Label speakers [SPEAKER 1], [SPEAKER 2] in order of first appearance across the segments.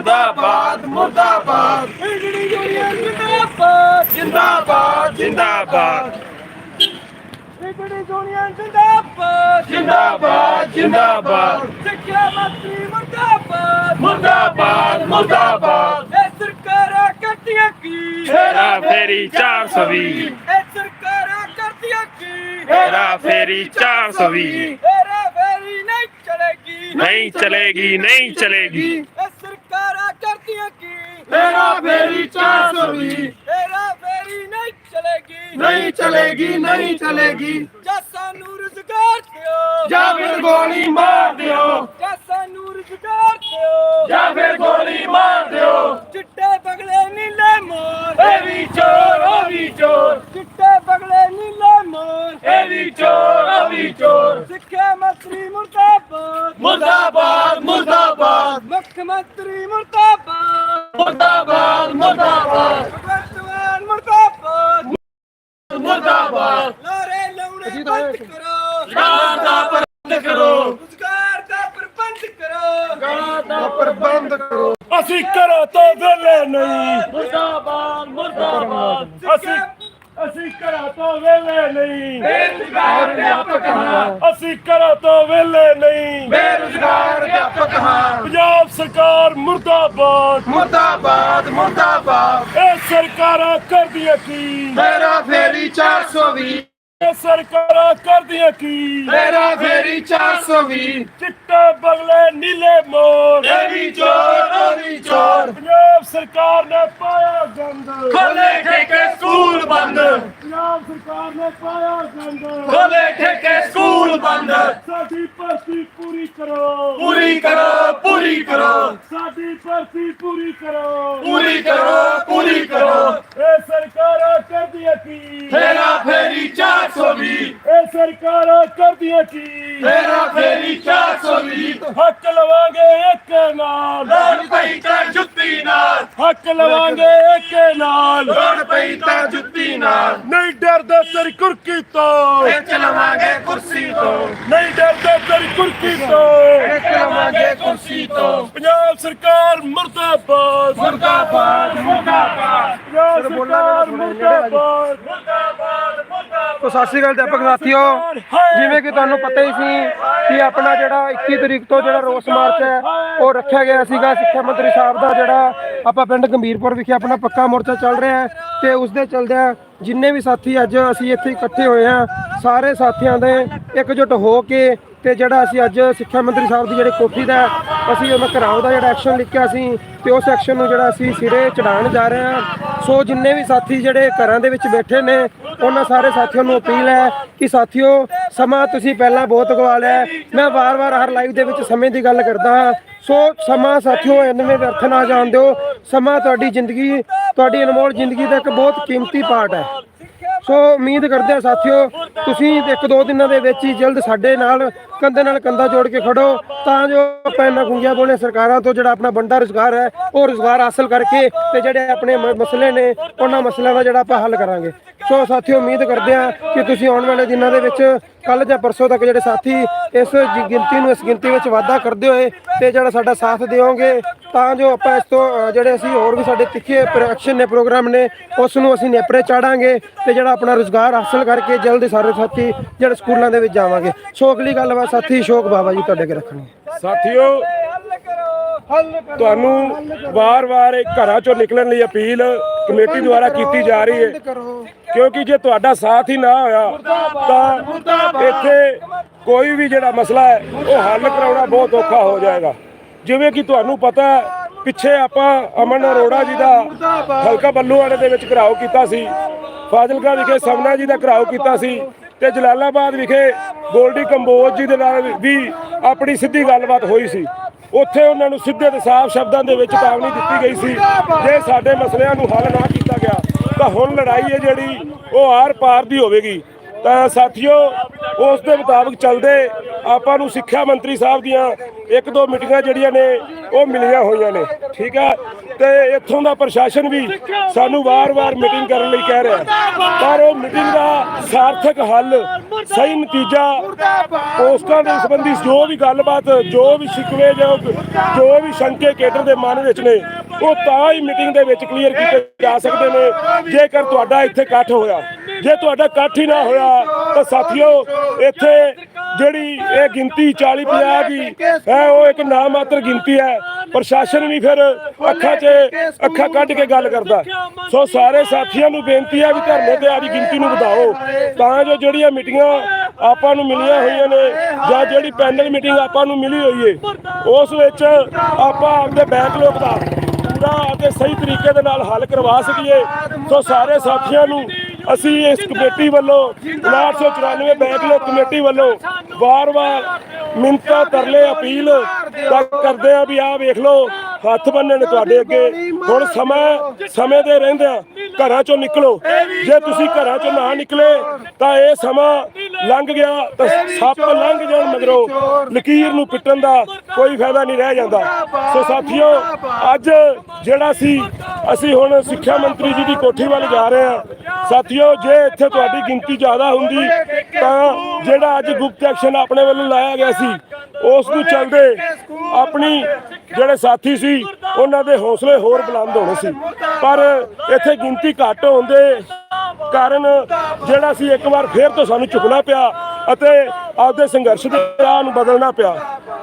[SPEAKER 1] ਮੁਰਦਾਬਾਦ ਮੁਰਦਾਬਾਦ।
[SPEAKER 2] ਬਿਜਲੀ ਯੂਨੀਅਨ ਜਿੰਦਾਬਾਦ
[SPEAKER 1] ਜਿੰਦਾਬਾਦ। ਜਿੰਦਾਬਾਦ
[SPEAKER 2] ਬਿਜਲੀ ਯੂਨੀਅਨ ਜਿੰਦਾਬਾਦ।
[SPEAKER 1] ਜਿੰਦਾਬਾਦ ਜਿੰਦਾਬਾਦ
[SPEAKER 2] ਸਿੱਖਿਆ ਮੰਤਰੀ ਮੁਰਦਾਬਾਦ
[SPEAKER 1] ਮੁਰਦਾਬਾਦ। ਮੁਰਦਾਬਾਦ
[SPEAKER 2] ਇਹ ਸਰਕਾਰਾਂ ਕਰਦੀਆਂ ਕੀ
[SPEAKER 1] ਹੇਰਾ ਫੇਰੀ 420
[SPEAKER 2] ਇਹ ਸਰਕਾਰਾਂ ਕਰਦੀਆਂ ਕੀ
[SPEAKER 1] ਹੇਰਾ ਫੇਰੀ 420
[SPEAKER 2] ਹੇਰਾ ਫੇਰੀ ਨਹੀਂ ਚਲੇਗੀ।
[SPEAKER 1] ਨਹੀਂ ਚਲੇਗੀ ਨਹੀਂ ਚਲੇਗੀ।
[SPEAKER 2] ਕਰਦੀਆਂ ਕੀ?
[SPEAKER 1] ਹੇਰਾ ਫੇਰੀ 420
[SPEAKER 2] ਹੇਰਾ ਫੇਰੀ ਨਹੀਂ ਚਲੇਗੀ।
[SPEAKER 1] ਨਹੀਂ ਚਲੇਗੀ ਨਹੀਂ ਚਲੇਗੀ।
[SPEAKER 2] ਜਾਂ ਸਾਨੂੰ ਰੁਜ਼ਗਾਰ ਦਿਓ।
[SPEAKER 1] ਜਾਂ ਫਿਰ ਗੋਲੀ ਮਾਰ ਦਿਓ।
[SPEAKER 2] ਜਾਂ ਸਾਨੂੰ ਰੁਜ਼ਗਾਰ ਦਿਓ
[SPEAKER 1] ਜਾਂ ਫਿਰ ਗੋਲੀ ਮਾਰ ਦਿਓ
[SPEAKER 2] ਚਿੱਟੇ ਬਗਲੇ ਨੀਲੇ ਮੋਰ।
[SPEAKER 1] ਇਹ ਵੀ ਚੋਰ ਉਹ ਵੀ ਚੋਰ।
[SPEAKER 2] ਚਿੱਟੇ ਬਗਲੇ ਨੀਲੇ ਮੋਰ।
[SPEAKER 1] ਇਹ ਵੀ ਚੋਰ ਉਹ ਵੀ ਚੋਰ।
[SPEAKER 2] ਸਿੱਖਿਆ ਮੰਤਰੀ ਮੁਰਦਾਬਾਦ।
[SPEAKER 1] ਮੁਰਦਾਬਾਦ ਮੁਰਦਾਬਾਦ।
[SPEAKER 2] ਮੁੱਖ ਮੰਤਰੀ ਮੁਰਦਾਬਾਦ।
[SPEAKER 1] ਮੁਰਦਾਬਾਦ ਮੁਰਦਾਬਾਦ।
[SPEAKER 2] ਭਗਵੰਤ ਮਾਨ ਮੁਰਦਾਬਾਦ।
[SPEAKER 1] ਮੁਰਦਾਬਾਦ।
[SPEAKER 2] ਨਾਰੇ ਲਾਉਣੇ ਬੰਦ ਕਰੋ।
[SPEAKER 1] ਗਾਂ ਦਾ ਪ੍ਰਬੰਧ ਕਰੋ।
[SPEAKER 2] ਰੁਜ਼ਗਾਰ ਪ੍ਰਬੰਧ ਕਰੋ।
[SPEAKER 1] ਗਾਂ ਦਾ ਪ੍ਰਬੰਧ ਕਰੋ। ਅਸੀਂ ਕਰੋ ਤੋਂ ਵੇਲੇ ਨਹੀਂ।
[SPEAKER 3] ਮੁਰਦਾਬਾਦ ਮੁਰਦਾਬਾਦ।
[SPEAKER 1] ਅਸੀਂ ਅਸੀਂ ਕਰੋ ਤੋਂ ਵੇਲੇ ਨਹੀਂ। ਬੇਰੁਜ਼ਗਾਰ ਅਧਿਆਪਕ ਹਾਂ। ਅਸੀਂ ਕਰੋ ਤੋਂ ਵੇਲੇ ਨਹੀਂ। ਬੇਰੁਜ਼ਗਾਰ ਅਧਿਆਪਕ ਹਾਂ। ਪੰਜਾਬ ਸਰਕਾਰ ਮੁਰਦਾਬਾਦ।
[SPEAKER 4] ਮੁਰਦਾਬਾਦ ਮੁਰਦਾਬਾਦ।
[SPEAKER 1] ਇਹ ਸਰਕਾਰਾਂ ਕਰਦੀਆਂ ਕੀ?
[SPEAKER 4] ਮੇਰਾ ਫੇਰੀ 420
[SPEAKER 1] ਇਹ ਸਰਕਾਰਾਂ ਕਰਦੀਆਂ ਕੀ?
[SPEAKER 4] ਮੇਰਾ ਫੇਰੀ 420
[SPEAKER 1] ਚਿੱਟੇ ਬਗਲੇ ਨੀਲੇ ਮੋਰ।
[SPEAKER 4] ਇਹ ਵੀ ਚੋਰ ਉਹ ਵੀ ਚੋਰ।
[SPEAKER 1] ਪੰਜਾਬ ਸਰਕਾਰ ਨੇ ਪਾਇਆ ਗੰਦ।
[SPEAKER 4] ਖੋਲੇ ਠੇਕੇ ਸਕੂਲ ਬੰਦ।
[SPEAKER 1] ਪੰਜਾਬ ਸਰਕਾਰ ਨੇ ਪਾਇਆ ਗੰਦ।
[SPEAKER 4] ਖੋਲੇ ਠੇਕੇ ਸਕੂਲ ਬੰਦ।
[SPEAKER 1] ਸਾਡੀ ਭਰਤੀ ਪੂਰੀ ਕਰੋ।
[SPEAKER 4] ਪੂਰੀ ਕਰੋ ਪੂਰੀ ਕਰੋ।
[SPEAKER 1] ਸਾਡੀ ਭਰਤੀ ਪੂਰੀ ਕਰੋ।
[SPEAKER 4] ਪੂਰੀ ਕਰੋ ਪੂਰੀ ਕਰੋ
[SPEAKER 1] ਇਹ ਸਰਕਾਰਾਂ ਕਰਦੀਆਂ ਕੀ
[SPEAKER 4] ਮੇਰਾ ਫੇਰੀ 420
[SPEAKER 1] ਇਹ ਸਰਕਾਰਾਂ ਕਰਦੀਆਂ ਕੀ
[SPEAKER 4] ਮੇਰਾ ਫੇਰੀ 420
[SPEAKER 1] ਹੱਕ ਲਵਾਂਗੇ ਇੱਕ ਨਾਲ
[SPEAKER 4] ਲੋੜ ਪਈ ਤਾਂ ਜੁੱਤੀ ਨਾਲ
[SPEAKER 1] ਹੱਕ ਲਵਾਂਗੇ ਇੱਕ ਨਾਲ
[SPEAKER 4] ਲੋੜ ਪਈ ਤਾਂ ਜੁੱਤੀ ਨਾਲ
[SPEAKER 1] ਨਹੀਂ ਡਰਦੇ ਤੇਰੀ ਕੁਰਕੀ ਤੋਂ
[SPEAKER 4] ਇਹ ਚਲਵਾਂਗੇ ਕੁਰਸੀ ਤੋਂ
[SPEAKER 1] ਨਹੀਂ ਡਰਦੇ ਤੇਰੀ ਕੁਰਕੀ ਤੋਂ
[SPEAKER 4] ਇਹ ਚਲਵਾਂਗੇ ਕੁਰਸੀ ਤੋਂ
[SPEAKER 1] ਪੰਜਾਬ ਸਰਕਾਰ ਮੁਰਦਾਬਾਦ
[SPEAKER 4] ਮੁਰਦਾਬਾਦ ਮੁਰਦਾਬਾਦ
[SPEAKER 1] ਪੰਜਾਬ ਸਰਕਾਰ ਮੁਰਦਾਬਾਦ
[SPEAKER 5] ਤੋ ਸਤਿ ਸ਼੍ਰੀ ਅਕਾਲ ਅਧਿਆਪਕ ਸਾਥੀਓ। ਜਿਵੇਂ ਕਿ ਤੁਹਾਨੂੰ ਪਤਾ ਹੀ ਸੀ ਕਿ ਆਪਣਾ ਜਿਹੜਾ 21 ਤਰੀਕ ਤੋਂ ਜਿਹੜਾ ਰੋਸ ਮਾਰਚ ਹੈ ਉਹ ਰੱਖਿਆ ਗਿਆ ਸੀਗਾ। ਸਿੱਖਿਆ ਮੰਤਰੀ ਸਾਹਿਬ ਦਾ ਜਿਹੜਾ ਆਪਾਂ ਪਿੰਡ ਗੰਭੀਰਪੁਰ ਵਿਖੇ ਆਪਣਾ ਪੱਕਾ ਮੋਰਚਾ ਚੱਲ ਰਿਹਾ ਹੈ ਤੇ ਉਸ ਦੇ ਚਲਦਿਆਂ ਜਿੰਨੇ ਵੀ ਸਾਥੀ ਅੱਜ ਅਸੀਂ ਇੱਥੇ ਇਕੱਠੇ ਹੋਏ ਹਾਂ ਸਾਰੇ ਸਾਥੀਆਂ ਦੇ ਇਕਜੁੱਟ ਹੋ ਕੇ ਤੇ ਜਿਹੜਾ ਅਸੀਂ ਅੱਜ ਸਿੱਖਿਆ ਮੰਤਰੀ ਸਾਹਿਬ ਦੀ ਜਿਹੜੀ ਕੋਠੀ ਦਾ ਅਸੀਂ ਉਹਨਾਂ ਘਰਾਓ ਦਾ ਜਿਹੜਾ ਐਕਸ਼ਨ ਲਿਖਿਆ ਸੀ ਤੇ ਉਸ ਐਕਸ਼ਨ ਨੂੰ ਜਿਹੜਾ ਅਸੀਂ ਸਿਰੇ ਚੜਾਉਣ ਜਾ ਰਹੇ ਹਾਂ। ਸੋ ਜਿੰਨੇ ਵੀ ਸਾਥੀ ਜਿਹੜੇ ਘਰਾਂ ਦੇ ਵਿੱਚ ਬੈਠੇ ਨੇ, ਉਹਨਾਂ ਸਾਰੇ ਸਾਥੀਆਂ ਨੂੰ ਅਪੀਲ ਹੈ ਕਿ ਸਾਥੀਓ, ਸਮਾਂ ਤੁਸੀਂ ਪਹਿਲਾਂ ਬਹੁਤ ਗਵਾ ਲਿਆ ਮੈਂ ਵਾਰ-ਵਾਰ ਹਰ ਲਾਈਵ ਦੇ ਵਿੱਚ ਸਮੇਂ ਦੀ ਗੱਲ ਕਰਦਾ ਹਾਂ। ਸੋ ਸਮਾਂ ਸਾਥੀਓ ਐਨਵੇਂ ਵਿਅਰਥ ਨਾ ਜਾਣ ਦਿਓ। ਸਮਾਂ ਤੁਹਾਡੀ ਜ਼ਿੰਦਗੀ, ਤੁਹਾਡੀ ਅਨਮੋਲ ਜ਼ਿੰਦਗੀ ਦਾ ਇੱਕ ਬਹੁਤ ਕੀਮਤੀ ਪਾਰਟ ਹੈ। ਸੋ ਉਮੀਦ ਕਰਦੇ ਹਾਂ ਸਾਥੀਓ, ਤੁਸੀਂ ਇੱਕ ਦੋ ਦਿਨਾਂ ਦੇ ਵਿੱਚ ਹੀ ਜਲਦ ਸਾਡੇ ਨਾਲ ਕੰਧੇ ਨਾਲ ਕੰਧਾ ਜੋੜ ਕੇ ਖੜੋ, ਤਾਂ ਜੋ ਆਪਾਂ ਇਹਨਾਂ ਗੁੰਗੀਆਂ ਬੋਲੇ ਸਰਕਾਰਾਂ ਤੋਂ ਜਿਹੜਾ ਆਪਣਾ ਬੰਦਾ ਰੁਜ਼ਗਾਰ ਹੈ, ਉਹ ਰੁਜ਼ਗਾਰ ਹਾਸਲ ਕਰਕੇ ਤੇ ਜਿਹੜੇ ਆਪਣੇ ਮ- ਮਸਲੇ ਨੇ, ਉਹਨਾਂ ਮਸਲਿਆਂ ਦਾ ਜਿਹੜਾ ਆਪਾਂ ਹੱਲ ਕਰਾਂਗੇ। ਸੋ ਸਾਥੀਓ, ਉਮੀਦ ਕਰਦੇ ਹਾਂ ਕਿ ਤੁਸੀਂ ਆਉਣ ਵਾਲੇ ਦਿਨਾਂ ਦੇ ਵਿੱਚ ਕੱਲ ਜਾਂ ਪਰਸੋਂ ਤੱਕ ਜਿਹੜੇ ਸਾਥੀ ਇਸ ਗਿਣਤੀ ਨੂੰ ਇਸ ਗਿਣਤੀ ਵਿੱਚ ਵਾਧਾ ਕਰਦੇ ਹੋਏ ਤੇ ਜਿਹੜਾ ਸਾਡਾ ਸਾਥ ਦਿਓਗੇ ਤਾਂ ਜੋ ਆਪਾਂ ਇਸ ਤੋਂ ਜਿਹੜੇ ਅਸੀਂ ਹੋਰ ਵੀ ਸਾਡੇ ਤਿੱਖੇ ਐਕਸ਼ਨ ਨੇ ਪ੍ਰੋਗਰਾਮ ਨੇ, ਉਸ ਨੂੰ ਅਸੀਂ ਨੇਪਰੇ ਚਾੜਾਂਗੇ ਤੇ ਜਿਹੜਾ ਆਪਣਾ ਰੁਜ਼ਗਾਰ ਹਾਸਲ ਕਰਕੇ ਜਲਦੀ ਸਾਰੇ ਸਾਥੀ ਜਿਹੜੇ ਸਕੂਲਾਂ ਦੇ ਵਿੱਚ ਜਾਵਾਂਗੇ। ਸੋ ਅਗਲੀ ਗੱਲਬਾਤ ਸਾਥੀ ਸ਼ੋਕ ਬਾਬਾ ਜੀ ਤੁਹਾਡੇ ਅੱਗੇ ਰੱਖਣੀ
[SPEAKER 1] ਸਾਥੀਓ ਤੁਹਾਨੂੰ ਵਾਰ-ਵਾਰ ਘਰਾਂ ਚੋਂ ਨਿਕਲਣ ਲਈ ਅਪੀਲ ਕਮੇਟੀ ਦੁਆਰਾ ਕੀਤੀ ਜਾ ਰਹੀ ਹੈ। ਕਿਉਂਕਿ ਜੇ ਤੁਹਾਡਾ ਸਾਥ ਹੀ ਨਾ ਹੋਇਆ, ਤਾਂ ਇੱਥੇ ਕੋਈ ਵੀ ਜਿਹੜਾ ਮਸਲਾ ਹੈ, ਉਹ ਹੱਲ ਕਰਾਉਣਾ ਬਹੁਤ ਔਖਾ ਹੋ ਜਾਏਗਾ। ਜਿਵੇਂ ਕਿ ਤੁਹਾਨੂੰ ਪਤਾ ਪਿੱਛੇ ਆਪਾਂ ਅਮਨ ਅਰੋੜਾ ਜੀ ਦਾ ਹਲਕਾ ਬੱਲੂ ਵਾਲੇ ਦੇ ਵਿੱਚ ਘਰਾਓ ਕੀਤਾ ਸੀ। ਫਾਜ਼ਿਲਕਾ ਵਿਖੇ ਸਮਨਾ ਜੀ ਦਾ ਘਰਾਓ ਕੀਤਾ ਸੀ ਤੇ ਜਲਾਲਾਬਾਦ ਵਿਖੇ ਗੋਲਡੀ ਕੰਬੋਜ ਜੀ ਦੇ ਨਾਲ ਵੀ ਆਪਣੀ ਸਿੱਧੀ ਗੱਲਬਾਤ ਹੋਈ ਸੀ। ਉੱਥੇ ਉਹਨਾਂ ਨੂੰ ਸਿੱਧੇ ਤੇ ਸਾਫ਼ ਸ਼ਬਦਾਂ ਦੇ ਵਿੱਚ ਚੇਤਾਵਨੀ ਦਿੱਤੀ ਗਈ ਸੀ। ਜੇ ਸਾਡੇ ਮਸਲਿਆਂ ਨੂੰ ਹੱਲ ਨਾ ਕੀਤਾ ਗਿਆ, ਤਾਂ ਹੁਣ ਲੜਾਈ ਹੈ ਜਿਹੜੀ, ਉਹ ਆਰ ਪਾਰ ਦੀ ਹੋਵੇਗੀ। ਤਾਂ ਸਾਥੀਓ, ਉਸ ਦੇ ਮੁਤਾਬਕ ਚੱਲਦੇ ਆਪਾਂ ਨੂੰ ਸਿੱਖਿਆ ਮੰਤਰੀ ਸਾਹਿਬ ਦੀਆਂ ਇੱਕ ਦੋ ਮੀਟਿੰਗਾਂ ਜਿਹੜੀਆਂ ਨੇ, ਉਹ ਮਿਲੀਆਂ ਹੋਈਆਂ ਨੇ, ਠੀਕ ਹੈ ਤੇ ਇੱਥੋਂ ਦਾ ਪ੍ਰਸ਼ਾਸਨ ਵੀ ਸਾਨੂੰ ਵਾਰ-ਵਾਰ ਮੀਟਿੰਗ ਕਰਨ ਲਈ ਕਹਿ ਰਿਹਾ। ਪਰ ਉਹ ਮੀਟਿੰਗ ਦਾ ਸਾਰਥਕ ਹੱਲ ਸਹੀ ਨਤੀਜਾ ਪੋਸਟਾਂ ਦੇ ਸੰਬੰਧੀ ਜੋ ਵੀ ਗੱਲਬਾਤ, ਜੋ ਵੀ ਸ਼ਿਕਵੇ ਜੋ ਜੋ ਵੀ ਸ਼ੰਕੇ ਕੇਡਰ ਦੇ ਮਨ ਵਿੱਚ ਨੇ, ਉਹ ਤਾਂ ਹੀ ਮੀਟਿੰਗ ਦੇ ਵਿੱਚ ਕਲੀਅਰ ਕੀਤੇ ਜਾ ਸਕਦੇ ਨੇ। ਜੇਕਰ ਤੁਹਾਡਾ ਇੱਥੇ ਇਕੱਠ ਹੋਇਆ, ਜੇ ਤੁਹਾਡਾ ਇਕੱਠ ਹੀ ਨਾ ਹੋਇਆ, ਤਾਂ ਸਾਥੀਓ, ਇੱਥੇ ਜਿਹੜੀ ਇਹ ਗਿਣਤੀ 40 50 ਦੀ ਹੈ, ਉਹ ਇੱਕ ਨਾਮਾਤਰ ਗਿਣਤੀ ਹੈ। ਪ੍ਰਸ਼ਾਸਨ ਵੀ ਫਿਰ ਅੱਖਾਂ 'ਚ ਅੱਖਾਂ ਕੱਢ ਕੇ ਗੱਲ ਕਰਦਾ। ਸੋ ਸਾਰੇ ਸਾਥੀਆਂ ਨੂੰ ਬੇਨਤੀ ਹੈ ਵੀ ਧਰਨੇ ਤੇ ਆਦੀ ਗਿਣਤੀ ਨੂੰ ਵਧਾਓ। ਤਾਂ ਜੋ ਜਿਹੜੀਆਂ ਮੀਟਿੰਗਾਂ ਆਪਾਂ ਨੂੰ ਮਿਲੀਆਂ ਹੋਈਆਂ ਨੇ, ਜਾਂ ਜਿਹੜੀ ਪੈਨਲ ਮੀਟਿੰਗ ਆਪਾਂ ਨੂੰ ਮਿਲੀ ਹੋਈ ਏ, ਉਸ ਵਿੱਚ ਆਪਾਂ ਆਪਦੇ ਬੈਕਲੋਗ ਦਾ ਪੂਰਾ ਅਤੇ ਸਹੀ ਤਰੀਕੇ ਦੇ ਨਾਲ ਹੱਲ ਕਰਵਾ ਸਕੀਏ। ਸੋ ਸਾਰੇ ਸਾਥੀਆਂ ਨੂੰ ਅਸੀਂ ਇਸ ਕਮੇਟੀ ਵੱਲੋਂ 994 ਬੈਕਲੋਗ ਕਮੇਟੀ ਵੱਲੋਂ ਵਾਰ-ਵਾਰ ਮਿੰਤਾ ਤਰਲੇ ਅਪੀਲ ਤੱਕ ਕਰਦੇ ਆ ਵੀ ਆਹ ਵੇਖ ਲਓ, ਹੱਥ ਬੰਨੇ ਨੇ ਤੁਹਾਡੇ ਅੱਗੇ। ਹੁਣ ਸਮਾਂ ਸਮੇਂ ਦੇ ਰਹਿੰਦਿਆਂ ਘਰਾਂ ਚੋਂ ਨਿਕਲੋ। ਜੇ ਤੁਸੀਂ ਘਰਾਂ ਚੋਂ ਨਾ ਨਿਕਲੇ, ਤਾਂ ਇਹ ਸਮਾਂ ਲੰਘ ਗਿਆ ਤਾਂ ਸੱਪ ਲੰਘ ਜਾਣ ਮਗਰੋਂ ਲਕੀਰ ਨੂੰ ਪਿੱਟਣ ਦਾ ਕੋਈ ਫਾਇਦਾ ਨਹੀਂ ਰਹਿ ਜਾਂਦਾ। ਸੋ ਸਾਥੀਓ ਅੱਜ ਜਿਹੜਾ ਸੀ ਅਸੀਂ ਹੁਣ ਸਿੱਖਿਆ ਮੰਤਰੀ ਜੀ ਦੀ ਕੋਠੀ ਵੱਲ ਜਾ ਰਹੇ ਹਾਂ। ਸਾਥੀਓ ਜੇ ਇੱਥੇ ਤੁਹਾਡੀ ਗਿਣਤੀ ਜ਼ਿਆਦਾ ਹੁੰਦੀ ਤਾਂ ਜਿਹੜਾ ਅੱਜ ਗੁਪਤ ਐਕਸ਼ਨ ਆਪਣੇ ਵੱਲੋਂ ਲਾਇਆ ਗਿਆ ਸੀ ਉਸ ਨੂੰ ਚੱਲਦੇ ਆਪਣੀ ਜਿਹੜੇ ਸਾਥੀ ਸੀ ਉਹਨਾਂ ਦੇ ਹੌਸਲੇ ਹੋਰ ਬੁਲੰਦ ਹੋਣੇ ਸੀ। ਪਰ ਇੱਥੇ ਗਿਣਤੀ ਘੱਟ ਹੋਣ ਦੇ ਕਾਰਨ ਜਿਹੜਾ ਸੀ ਇੱਕ ਵਾਰ ਫੇਰ ਤੋਂ ਸਾਨੂੰ ਝੁਕਣਾ ਪਿਆ ਅਤੇ ਆਪਦੇ ਸੰਘਰਸ਼ ਦੇ ਰਾਹ ਨੂੰ ਬਦਲਣਾ ਪਿਆ।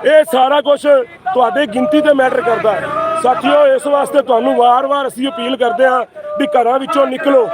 [SPEAKER 1] ਇਹ ਸਾਰਾ ਕੁਝ ਤੁਹਾਡੇ ਗਿਣਤੀ ਤੇ ਮੈਟਰ ਕਰਦਾ ਹੈ। ਸਾਥੀਓ, ਇਸ ਵਾਸਤੇ ਤੁਹਾਨੂੰ ਵਾਰ-ਵਾਰ ਅਸੀਂ ਅਪੀਲ ਕਰਦੇ ਹਾਂ ਵੀ ਘਰਾਂ ਵਿੱਚੋਂ ਨਿਕਲੋ,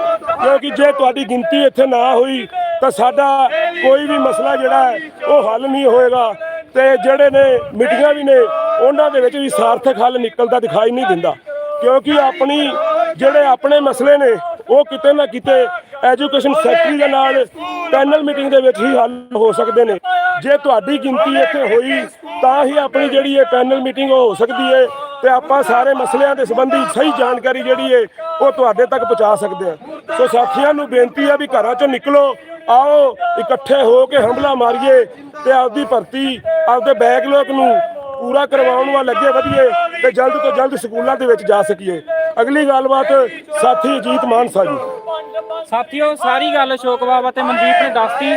[SPEAKER 1] ਕਿਉਂਕਿ ਜੇ ਤੁਹਾਡੀ ਗਿਣਤੀ ਇੱਥੇ ਨਾ ਹੋਈ ਤਾਂ ਸਾਡਾ ਕੋਈ ਵੀ ਮਸਲਾ ਜਿਹੜਾ ਹੈ, ਉਹ ਹੱਲ ਨਹੀਂ ਹੋਏਗਾ। ਤੇ ਜਿਹੜੇ ਨੇ ਮੀਟਿੰਗਾਂ ਵੀ ਨੇ, ਉਹਨਾਂ ਦੇ ਵਿੱਚ ਵੀ ਸਾਰਥਕ ਹੱਲ ਨਿਕਲਦਾ ਦਿਖਾਈ ਨਹੀਂ ਦਿੰਦਾ। ਕਿਉਂਕਿ ਆਪਣੀ, ਜਿਹੜੇ ਆਪਣੇ ਮਸਲੇ ਨੇ ਉਹ ਕਿਤੇ ਨਾ ਕਿਤੇ ਐਜੂਕੇਸ਼ਨ ਸੈਕਟਰੀ ਦੇ ਨਾਲ ਪੈਨਲ ਮੀਟਿੰਗ ਦੇ ਵਿੱਚ ਹੀ ਹੱਲ ਹੋ ਸਕਦੇ ਨੇ। ਜੇ ਤੁਹਾਡੀ ਗਿਣਤੀ ਇੱਥੇ ਹੋਈ, ਤਾਂ ਹੀ ਆਪਣੀ ਜਿਹੜੀ ਇਹ ਪੈਨਲ ਮੀਟਿੰਗ ਹੋ ਸਕਦੀ ਹੈ ਤੇ ਆਪਾਂ ਸਾਰੇ ਮਸਲਿਆਂ ਦੇ ਸੰਬੰਧੀ ਸਹੀ ਜਾਣਕਾਰੀ ਜਿਹੜੀ ਹੈ ਉਹ ਤੁਹਾਡੇ ਤੱਕ ਪਹੁੰਚਾ ਸਕਦੇ ਹਾਂ ਸੋ ਸਾਥੀਆਂ ਨੂੰ ਬੇਨਤੀ ਆ ਵੀ ਘਰਾਂ ਚੋਂ ਨਿਕਲੋ, ਆਓ, ਇਕੱਠੇ ਹੋ ਕੇ ਹਮਲਾ ਮਾਰੀਏ ਤੇ ਆਪਦੀ ਭਰਤੀ, ਆਪਦੇ ਬੈਕਲੋਗ ਨੂੰ ਪੂਰਾ ਕਰਵਾਉਣ ਵੱਲ ਅੱਗੇ ਵਧੀਏ। ਤੇ ਜਲਦ ਤੋਂ ਜਲਦ ਸਕੂਲਾਂ ਦੇ ਵਿੱਚ ਜਾ ਸਕੀਏ। ਅਗਲੀ ਗੱਲਬਾਤ ਸਾਥੀ ਅਜੀਤ ਮਾਨਸਾ ਜੀ।
[SPEAKER 6] ਸਾਥੀਓ, ਸਾਰੀ ਗੱਲ ਅਸ਼ੋਕ ਬਾਬਾ ਤੇ ਮਨਦੀਪ ਨੇ ਦੱਸਤੀ।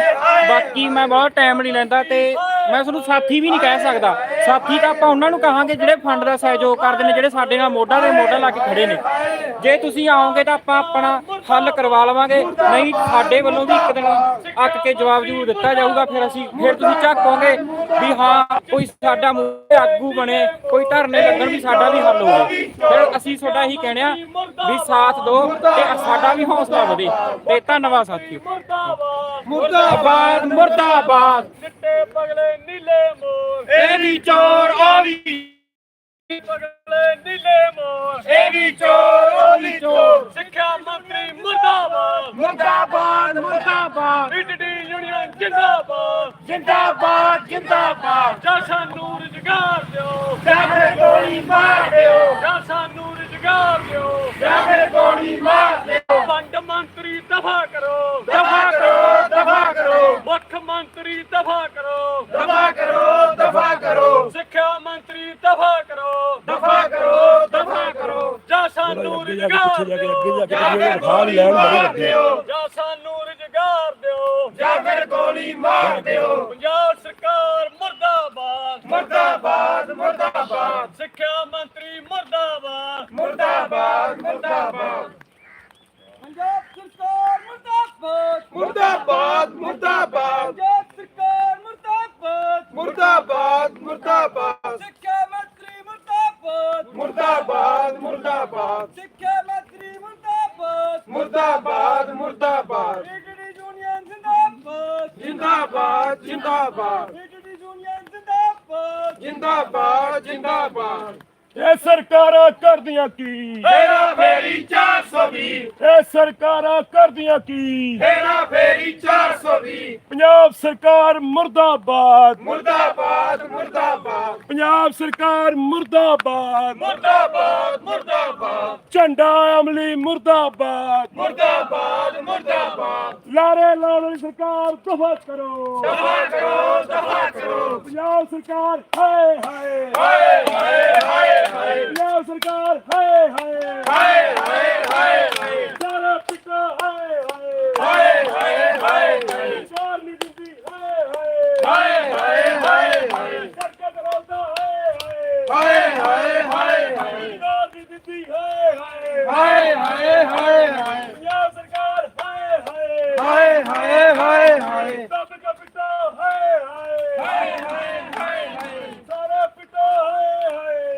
[SPEAKER 6] ਬਾਕੀ ਮੈਂ ਬਹੁਤ ਟਾਈਮ ਨਹੀਂ ਲੈਂਦਾ ਤੇ ਮੈਂ ਤੁਹਾਨੂੰ ਸਾਥੀ ਵੀ ਨਹੀਂ ਕਹਿ ਸਕਦਾ। ਸਾਥੀ ਤਾਂ ਆਪਾਂ ਉਹਨਾਂ ਨੂੰ ਕਹਾਂਗੇ ਜਿਹੜੇ ਫੰਡ ਦਾ ਸਹਿਯੋਗ ਕਰਦੇ ਨੇ, ਜਿਹੜੇ ਸਾਡੇ ਨਾਲ ਮੋਢਾ ਤੇ ਮੋਢਾ ਲਾ ਕੇ ਖੜੇ ਨੇ। ਜੇ ਤੁਸੀਂ ਆਓਗੇ ਤਾਂ ਆਪਾਂ ਆਪਣਾ ਹੱਲ ਕਰਵਾ ਲਵਾਂਗੇ। ਨਹੀਂ, ਸਾਡੇ ਵੱਲੋਂ ਵੀ ਇੱਕ ਦਿਨ ਅੱਕ ਕੇ ਜਵਾਬ ਜ਼ਰੂਰ ਦਿੱਤਾ ਜਾਊਗਾ। ਫਿਰ ਅਸੀਂ, ਫਿਰ ਤੁਸੀਂ ਝਾਕੋਗੇ ਵੀ ਹਾਂ, ਕੋਈ ਸਾਡਾ ਆਗੂ ਬਣੇ, ਕੋਈ ਧਰਨੇ ਲੱਗਣ ਵੀ ਸਾਡਾ ਵੀ ਹੱਲ ਹੋਵੇ। ਫਿਰ ਅਸੀਂ ਤੁਹਾਡਾ ਇਹੀ ਕਹਿਣਿਆ ਵੀ ਸਾਥ ਦਿਓ ਤੇ ਸਾਡਾ ਵੀ ਹੌਸਲਾ ਵਧੇ। ਤੇ ਧੰਨਵਾਦ ਸਾਥੀਓ। ਮੁਰਦਾਬਾਦ ਮੁਰਦਾਬਾਦ।
[SPEAKER 4] ਚਿੱਟੇ ਪਗਲੇ ਨੀਲੇ ਮੋਰ।
[SPEAKER 5] ਇਹ ਵੀ ਚੋਰ ਉਹ ਵੀ
[SPEAKER 4] ਪਗਲੇ ਨੀਲੇ ਮੋਰ
[SPEAKER 5] ਇਹ ਵੀ ਚੋਰ ਉਹ ਵੀ ਚੋਰ
[SPEAKER 4] ਸਿੱਖਿਆ ਮੰਤਰੀ ਮੁਰਦਾਬਾਦ।
[SPEAKER 5] ਮੁਰਦਾਬਾਦ ਮੁਰਦਾਬਾਦ।
[SPEAKER 4] ਈਟੀਡੀ ਯੂਨੀਅਨ ਜਿੰਦਾਬਾਦ।
[SPEAKER 5] ਜਿੰਦਾਬਾਦ ਜਿੰਦਾਬਾਦ।
[SPEAKER 4] ਜਾਂ ਸਾਨੂੰ ਰੁਜ਼ਗਾਰ ਦਿਓ।
[SPEAKER 5] ਜਾਗਰੇ ਗੋਲੀ ਮਾਰ ਦਿਓ।
[SPEAKER 4] ਜਾਂ ਸਾਨੂੰ ਰੁਜ਼ਗਾਰ ਦਿਓ।
[SPEAKER 5] ਜਾਗਰੇ ਗੋਲੀ ਮਾਰ ਦਿਓ।
[SPEAKER 4] ਵੰਡ ਮੰਤਰੀ ਦਫਾ ਕਰੋ।
[SPEAKER 5] ਦਫਾ ਕਰੋ ਦਫਾ ਕਰੋ।
[SPEAKER 4] ਮੁੱਖ ਮੰਤਰੀ
[SPEAKER 5] ਦਫਾ ਕਰੋ। ਦਫਾ ਕਰੋ
[SPEAKER 4] ਸਿੱਖਿਆ ਮੰਤਰੀ ਦਫਾ ਕਰੋ
[SPEAKER 5] ਦਫਾ ਕਰੋ ਦਫਾ ਕਰੋ
[SPEAKER 4] ਜਾਂ ਸਾਨੂੰ
[SPEAKER 1] ਅੱਗੇ ਜਾ ਕੇ ਪਿੱਛੇ
[SPEAKER 4] ਰੁਜ਼ਗਾਰ
[SPEAKER 1] ਜਾ ਕੇ ਅੱਗੇ ਜਾ ਕੇ ਜਿਹੜੇ ਖਾਲ ਲੈਣ ਬੜੀ ਲੱਗੀ।
[SPEAKER 4] ਜਾਂ ਸਾਨੂੰ ਰੁਜ਼ਗਾਰ ਦਿਓ।
[SPEAKER 5] ਜਾਗਰ ਗੋਲੀ ਮਾਰ ਦਿਓ।
[SPEAKER 4] ਪੰਜਾਬ ਸਰਕਾਰ ਮੁਰਦਾਬਾਦ।
[SPEAKER 5] ਮੁਰਦਾਬਾਦ ਮੁਰਦਾਬਾਦ।
[SPEAKER 4] ਸਿੱਖਿਆ ਮੰਤਰੀ ਮੁਰਦਾਬਾਦ।
[SPEAKER 5] ਮੁਰਦਾਬਾਦ ਮੁਰਦਾਬਾਦ।
[SPEAKER 2] ਪੰਜਾਬ ਸਰਕਾਰ ਮੁਰਦਾਬਾਦ।
[SPEAKER 5] ਮੁਰਦਾਬਾਦ ਮੁਰਦਾਬਾਦ।
[SPEAKER 2] ਪੰਜਾਬ ਸਰਕਾਰ ਮੁਰਦਾਬਾਦ।
[SPEAKER 5] ਮੁਰਦਾਬਾਦ ਮੁਰਦਾਬਾਦ।
[SPEAKER 2] ਸਿੱਖਿਆ ਮੰਤਰੀ ਮੁਰਦਾਬਾਦ।
[SPEAKER 5] ਮੁਰਦਾਬਾਦ ਮੁਰਦਾਬਾਦ।
[SPEAKER 2] ਮੁਰਦਾਬਾਦ।
[SPEAKER 5] ਮੁਰਦਾਬਾਦ
[SPEAKER 2] ਯੂਨੀਅਨ ਜ਼ਿੰਦਾਬਾਦ।
[SPEAKER 5] ਜਿੰਦਾਬਾਦ ਜਿੰਦਾਬਾਦ।
[SPEAKER 2] ਏਡੀਡੀ ਯੂਨੀਅਨ ਜ਼ਿੰਦਾਬਾਦ।
[SPEAKER 5] ਜਿੰਦਾਬਾਦ ਜਿੰਦਾਬਾਦ।
[SPEAKER 1] ਇਹ ਸਰਕਾਰਾਂ ਕਰਦੀਆਂ ਕੀ?
[SPEAKER 5] ਤੇਰਾ ਫੇਰੀ 420
[SPEAKER 1] ਇਹ ਸਰਕਾਰਾਂ ਕਰਦੀਆਂ ਕੀ?
[SPEAKER 5] ਤੇਰਾ ਫੇਰੀ 420
[SPEAKER 1] ਪੰਜਾਬ ਸਰਕਾਰ ਮੁਰਦਾਬਾਦ।
[SPEAKER 5] ਮੁਰਦਾਬਾਦ ਮੁਰਦਾਬਾਦ।
[SPEAKER 1] ਪੰਜਾਬ ਸਰਕਾਰ ਮੁਰਦਾਬਾਦ।
[SPEAKER 5] ਮੁਰਦਾਬਾਦ ਮੁਰਦਾਬਾਦ।
[SPEAKER 1] ਝੰਡਾ ਅਮਲੀ ਮੁਰਦਾਬਾਦ।
[SPEAKER 5] ਮੁਰਦਾਬਾਦ ਮੁਰਦਾਬਾਦ।
[SPEAKER 1] ਲਾਰੇ ਲਾਉਣ ਵਾਲੀ ਸਰਕਾਰ ਦਫਾ ਕਰੋ।
[SPEAKER 5] ਦਫਾ ਕਰੋ ਦਫਾ ਕਰੋ।
[SPEAKER 1] ਪੰਜਾਬ ਸਰਕਾਰ ਹਾਏ ਹਾਏ।
[SPEAKER 5] ਹਾਏ ਹਾਏ ਹਾਏ। ਹਾਏ
[SPEAKER 1] ਪੰਜਾਬ ਸਰਕਾਰ ਹਾਏ ਹਾਏ
[SPEAKER 5] ਹਾਏ ਹਾਏ ਹਾਏ ਹਾਏ
[SPEAKER 1] ਸਾਰਾ ਪਿੱਟਾ ਹਾਏ ਹਾਏ
[SPEAKER 5] ਹਾਏ ਹਾਏ ਹਾਏ
[SPEAKER 1] ਸਰਕਾਰ ਨਹੀਂ ਦਿੰਦੀ ਹਾਏ ਹਾਏ
[SPEAKER 5] ਹਾਏ ਹਾਏ
[SPEAKER 1] ਸਰਕਾਰ ਕਰਾਉਂਦਾ ਹਾਏ ਹਾਏ
[SPEAKER 5] ਹਾਏ ਹਾਏ
[SPEAKER 1] ਸਰਕਾਰ ਨਹੀਂ ਦਿੰਦੀ ਹਾਏ ਹਾਏ
[SPEAKER 5] ਹਾਏ ਹਾਏ ਹਾਏ ਹਾਏ
[SPEAKER 1] ਪੰਜਾਬ ਸਰਕਾਰ ਹਾਏ ਹਾਏ
[SPEAKER 5] ਹਾਏ ਹਾਏ ਹਾਏ ਹਾਏ
[SPEAKER 1] ਦੱਬ ਕੇ ਪਿੱਟਾ ਹਾਏ ਹਾਏ
[SPEAKER 5] ਹਾਏ ਹਾਏ ਹਾਏ
[SPEAKER 1] ਸਾਰਾ ਪਿੱਟਾ ਹਾਏ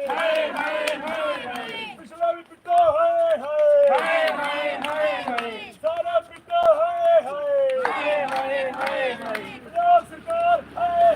[SPEAKER 1] ਹਾਏ
[SPEAKER 5] ਹਾਏ ਹਾਏ ਹਾਏ
[SPEAKER 1] ਪਿਛਲਾ ਵੀ ਪਿੱਟਾ ਹਾਏ ਹਾਏ
[SPEAKER 5] ਹਾਏ ਹਾਏ ਹਾਏ
[SPEAKER 1] ਸਾਰਾ ਪਿੱਟਾ ਹਾਏ ਹਾਏ
[SPEAKER 5] ਹਾਏ ਹਾਏ
[SPEAKER 1] ਪੰਜਾਬ ਸਰਕਾਰ ਹਾਏ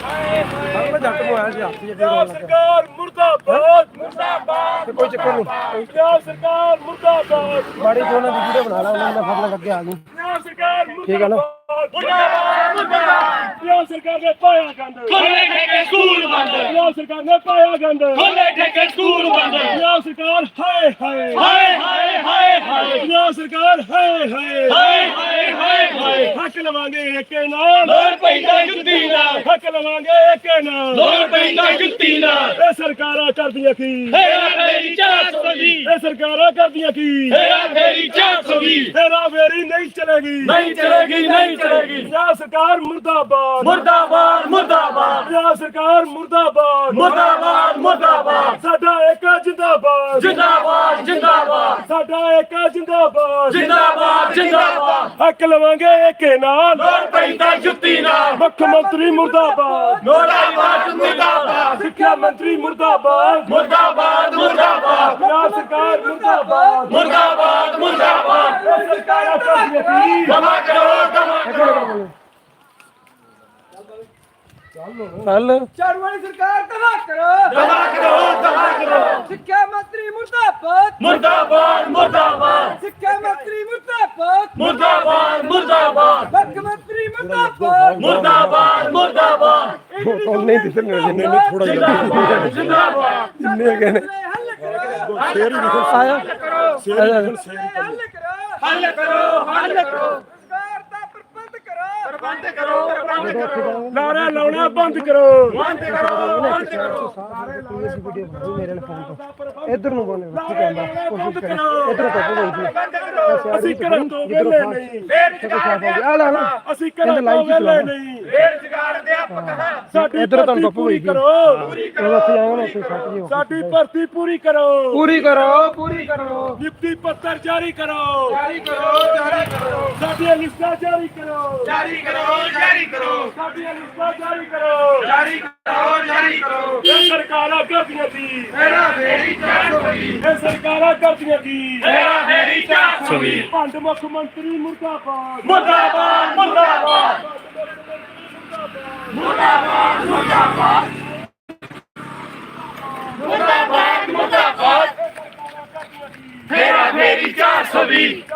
[SPEAKER 1] ਹਾਏ
[SPEAKER 7] ਮੈਂ ਜੱਟ ਮੋਇਆ ਸੀ ਹੱਥ ਜਿਹੜੇ
[SPEAKER 1] ਪੰਜਾਬ ਸਰਕਾਰ ਮੁਰਦਾਬਾਦ
[SPEAKER 5] ਮੁਰਦਾਬਾਦ
[SPEAKER 7] ਕੋਈ ਚੱਕਰ ਨਹੀਂ।
[SPEAKER 1] ਪੰਜਾਬ ਸਰਕਾਰ ਮੁਰਦਾਬਾਦ।
[SPEAKER 7] ਮਾੜੀ ਜਿਹੀ ਉਹਨਾਂ ਦੀ ਵੀਡੀਓ ਬਣਾ ਲਾ ਉਹਨਾਂ ਦਾ ਫ਼ਰਕ ਲੱਗੇ ਆ ਗਈ।
[SPEAKER 1] ਪੰਜਾਬ ਸਰਕਾਰ
[SPEAKER 7] ਠੀਕ ਹੈ ਨਾ?
[SPEAKER 1] ਮੁਰਦਾਬਾਦ। ਮੁਰਦਾਬਾਦ ਪੰਜਾਬ ਸਰਕਾਰ ਨੇ ਪਾਇਆ ਗੰਦ।
[SPEAKER 4] ਖੋਲੇ ਠੇਕੇ ਸਕੂਲ ਬੰਦ।
[SPEAKER 1] ਪੰਜਾਬ ਸਰਕਾਰ ਨੇ ਪਾਇਆ ਗੰਦ।
[SPEAKER 4] ਖੋਲੇ ਠੇਕੇ ਸਕੂਲ ਬੰਦ।
[SPEAKER 1] ਪੰਜਾਬ ਸਰਕਾਰ ਹਾਏ ਹਾਏ।
[SPEAKER 4] ਹਾਏ ਹਾਏ ਹਾਏ ਹਾਏ।
[SPEAKER 1] ਪੰਜਾਬ ਸਰਕਾਰ ਹਾਏ ਹਾਏ।
[SPEAKER 4] ਹਾਏ ਹਾਏ ਹਾਏ
[SPEAKER 1] ਹੱਕ ਲਵਾਂਗੇ ਏਕੇ ਨਾਲ।
[SPEAKER 4] ਲੋੜ ਪੈਂਦਾ ਜੁੱਤੀ ਨਾਲ।
[SPEAKER 1] ਹੱਕ ਲਵਾਂਗੇ ਏਕੇ ਨਾਲ।
[SPEAKER 4] ਲੋੜ ਪੈਂਦਾ ਜੁੱਤੀ ਨਾਲ।
[SPEAKER 1] ਇਹ ਸਰਕਾਰਾਂ ਕਰਦੀਆਂ ਕੀ?
[SPEAKER 4] ਹੇਰਾ ਫੇਰੀ 420
[SPEAKER 1] ਇਹ ਸਰਕਾਰਾਂ ਕਰਦੀਆਂ ਕੀ?
[SPEAKER 4] ਹੇਰਾ ਫੇਰੀ 420
[SPEAKER 1] ਤੇਰਾ ਫੇਰੀ ਨਹੀਂ ਚਲੇਗੀ।
[SPEAKER 4] ਨਹੀਂ ਚਲੇਗੀ ਨਹੀਂ ਚਲੇਗੀ।
[SPEAKER 1] ਪੰਜਾਬ ਸਰਕਾਰ ਮੁਰਦਾਬਾਦ।
[SPEAKER 4] ਮੁਰਦਾਬਾਦ ਮੁਰਦਾਬਾਦ।
[SPEAKER 1] ਪੰਜਾਬ ਸਰਕਾਰ ਮੁਰਦਾਬਾਦ।
[SPEAKER 4] ਮੁਰਦਾਬਾਦ ਮੁਰਦਾਬਾਦ।
[SPEAKER 1] ਸਾਡਾ ਏਕਾ ਜਿੰਦਾਬਾਦ।
[SPEAKER 4] ਜਿੰਦਾਬਾਦ ਜਿੰਦਾਬਾਦ।
[SPEAKER 1] ਸਾਡਾ ਏਕਾ ਜਿੰਦਾਬਾਦ।
[SPEAKER 4] ਜਿੰਦਾਬਾਦ ਜਿੰਦਾਬਾਦ।
[SPEAKER 1] ਹੱਕ ਲਵਾਂਗੇ ਏਕੇ ਨਾਲ।
[SPEAKER 4] ਲੋੜ ਪੈਂਦਾ ਜੁੱਤੀ ਨਾਲ।
[SPEAKER 1] ਮੁੱਖ ਮੰਤਰੀ ਮੁਰਦਾਬਾਦ।
[SPEAKER 4] ਮੁਰਦਾਬਾਦ ਮੁਰਦਾਬਾਦ।
[SPEAKER 1] ਸਿੱਖਿਆ ਮੰਤਰੀ ਮੁਰਦਾਬਾਦ।
[SPEAKER 4] ਮੁਰਦਾਬਾਦ ਮੁਰਦਾਬਾਦ।
[SPEAKER 1] ਪੰਜਾਬ ਸਰਕਾਰ ਮੁਰਦਾਬਾਦ।
[SPEAKER 4] ਮੁਰਦਾਬਾਦ ਮੁਰਦਾਬਾਦ
[SPEAKER 1] ਇਹ ਸਰਕਾਰਾਂ ਕਰਦੀਆਂ ਕੀ
[SPEAKER 4] ਦਮਾ ਕਰੋ ਦਮਾ
[SPEAKER 7] ਚੱਲ
[SPEAKER 2] ਝਾੜੂ ਵਾਲੀ ਸਰਕਾਰ ਤਬਾਹ ਕਰੋ।
[SPEAKER 4] ਦਮਾ ਕਰੋ ਦਮਾ ਕਰੋ।
[SPEAKER 2] ਸਿੱਖਿਆ ਮੰਤਰੀ ਮੁਰਦਾਬਾਦ।
[SPEAKER 4] ਮੁਰਦਾਬਾਦ ਮੁਰਦਾਬਾਦ।
[SPEAKER 2] ਸਿੱਖਿਆ ਮੰਤਰੀ ਮੁਰਦਾਬਾਦ।
[SPEAKER 4] ਮੁਰਦਾਬਾਦ ਮੁਰਦਾਬਾਦ।
[SPEAKER 2] ਮੁੱਖ ਮੰਤਰੀ ਮੁਰਦਾਬਾਦ।
[SPEAKER 4] ਮੁਰਦਾਬਾਦ ਮੁਰਦਾਬਾਦ।
[SPEAKER 7] ਉਹ ਨਹੀਂ ਦਿਸਣ ਨਹੀਂ ਨਹੀਂ ਥੋੜਾ ਜਿਹਾ
[SPEAKER 4] ਜਿੰਦਾਬਾਦ
[SPEAKER 7] ਜਿੰਨੇ ਕਹਿੰਦੇ
[SPEAKER 2] ਹੱਲ ਕਰੋ।
[SPEAKER 1] ਸ਼ੇਰ ਹੀ
[SPEAKER 7] ਆਇਆ ਆਇਆ
[SPEAKER 2] ਹੱਲ ਕਰੋ।
[SPEAKER 4] ਹੱਲ ਕਰੋ ਹੱਲ ਕਰੋ।
[SPEAKER 2] ਪ੍ਰਬੰਧ ਕਰੋ
[SPEAKER 4] ਪ੍ਰਬੰਧ ਕਰੋ।
[SPEAKER 1] ਲਾਉਣਾ ਬੰਦ ਕਰੋ।
[SPEAKER 4] ਬੰਦ ਕਰੋ ਬੰਦ ਕਰੋ।
[SPEAKER 7] ਪੀਐਸ ਵੀਡੀਓ ਬਣਾਈ ਮੇਰੇ ਨਾਲ ਫੋਨ ਤੋਂ ਇੱਧਰ ਨੂੰ ਬੋਲੇ ਕੀ ਕਹਿੰਦਾ ਕੋਸ਼ਿਸ਼ ਕਰੇ। ਇੱਧਰ ਤੋਂ ਕੋਈ
[SPEAKER 1] ਅਸੀਂ ਕਰਨ ਤੋਂ ਵੇਲੇ ਨਹੀਂ।
[SPEAKER 7] ਨਹੀਂ ਆ ਲਾ
[SPEAKER 1] ਅਸੀਂ ਕਰਨ ਤੋਂ ਵੇਲੇ ਨਹੀਂ।
[SPEAKER 4] ਹਾਂ
[SPEAKER 1] ਸਾਡੀ
[SPEAKER 7] ਇੱਧਰ ਤੁਹਾਨੂੰ
[SPEAKER 1] ਭਰਤੀ
[SPEAKER 7] ਟੱਪ
[SPEAKER 1] ਪੂਰੀ
[SPEAKER 7] ਹੋਈ
[SPEAKER 1] ਕਰੋ।
[SPEAKER 7] ਉਹ ਉੱਥੇ ਆਇਆ ਨਾ ਉੱਥੇ ਸੱਟ ਜਿਓ
[SPEAKER 1] ਸਾਡੀ ਭਰਤੀ ਪੂਰੀ ਕਰੋ।
[SPEAKER 7] ਪੂਰੀ ਕਰੋ ਪੂਰੀ ਕਰੋ।
[SPEAKER 1] ਨਿਯੁਕਤੀ ਪੱਤਰ ਜਾਰੀ ਕਰੋ।
[SPEAKER 5] ਜਾਰੀ ਕਰੋ ਜਾਰੀ ਕਰੋ।
[SPEAKER 1] ਸਾਡੀਆਂ ਲਿਸਟਾਂ ਜਾਰੀ ਕਰੋ।
[SPEAKER 5] ਜਾਰੀ ਕਰੋ ਜਾਰੀ ਕਰੋ।
[SPEAKER 1] ਸਾਡੀਆਂ ਲਿਸਟਾਂ ਜਾਰੀ ਕਰੋ।
[SPEAKER 5] ਜਾਰੀ ਕਰੋ ਜਾਰੀ ਕਰੋ।
[SPEAKER 1] ਇਹ ਸਰਕਾਰਾਂ ਕਰਦੀਆਂ ਸੀ।
[SPEAKER 5] ਤੇਰਾ ਫੇਰੀ 420
[SPEAKER 1] ਇਹ ਸਰਕਾਰਾਂ ਕਰਦੀਆਂ ਸੀ।
[SPEAKER 4] ਹੇਰਾ ਫੇਰੀ 420
[SPEAKER 1] ਭੰਡ ਮੁੱਖ ਮੰਤਰੀ ਮੁਰਦਾਬਾਦ।
[SPEAKER 4] ਮੁਰਦਾਬਾਦ ਮੁਰਦਾਬਾਦ। ਮੁਰਦਾਬਾਦ ਮੁਰਦਾਬਾਦ ਹੇਰਾ ਫੇਰੀ 420
[SPEAKER 1] ਸਰਕਾਰ